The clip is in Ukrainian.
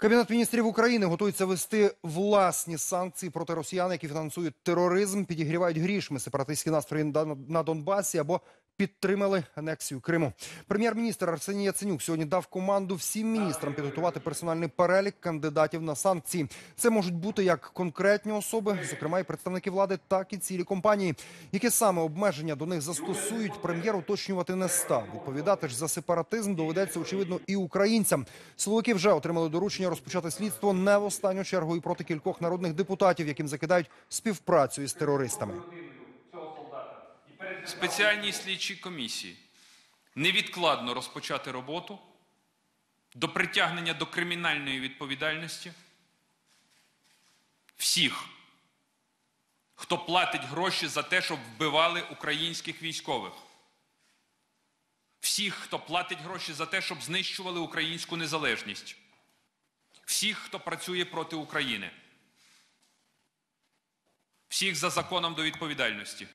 Кабінет міністрів України готується вести власні санкції проти росіян, які фінансують тероризм, підігрівають грішми сепаратистські настрої на- Донбасі або підтримали анексію Криму. Прем'єр-міністр Арсеній Яценюк сьогодні дав команду всім міністрам підготувати персональний перелік кандидатів на санкції. Це можуть бути як конкретні особи, зокрема і представники влади, так і цілі компанії. Які саме обмеження до них застосують, прем'єр уточнювати не став. Відповідати ж за сепаратизм доведеться очевидно і українцям. Силовики вже отримали доручення розпочати слідство не в останню чергу і проти кількох народних депутатів, яким закидають співпрацю із терористами. Спеціальній слідчій комісії невідкладно розпочати роботу до притягнення до кримінальної відповідальності всіх, хто платить гроші за те, щоб вбивали українських військових. Всіх, хто платить гроші за те, щоб знищували українську незалежність. Всіх, хто працює проти України. Всіх за законом до відповідальності.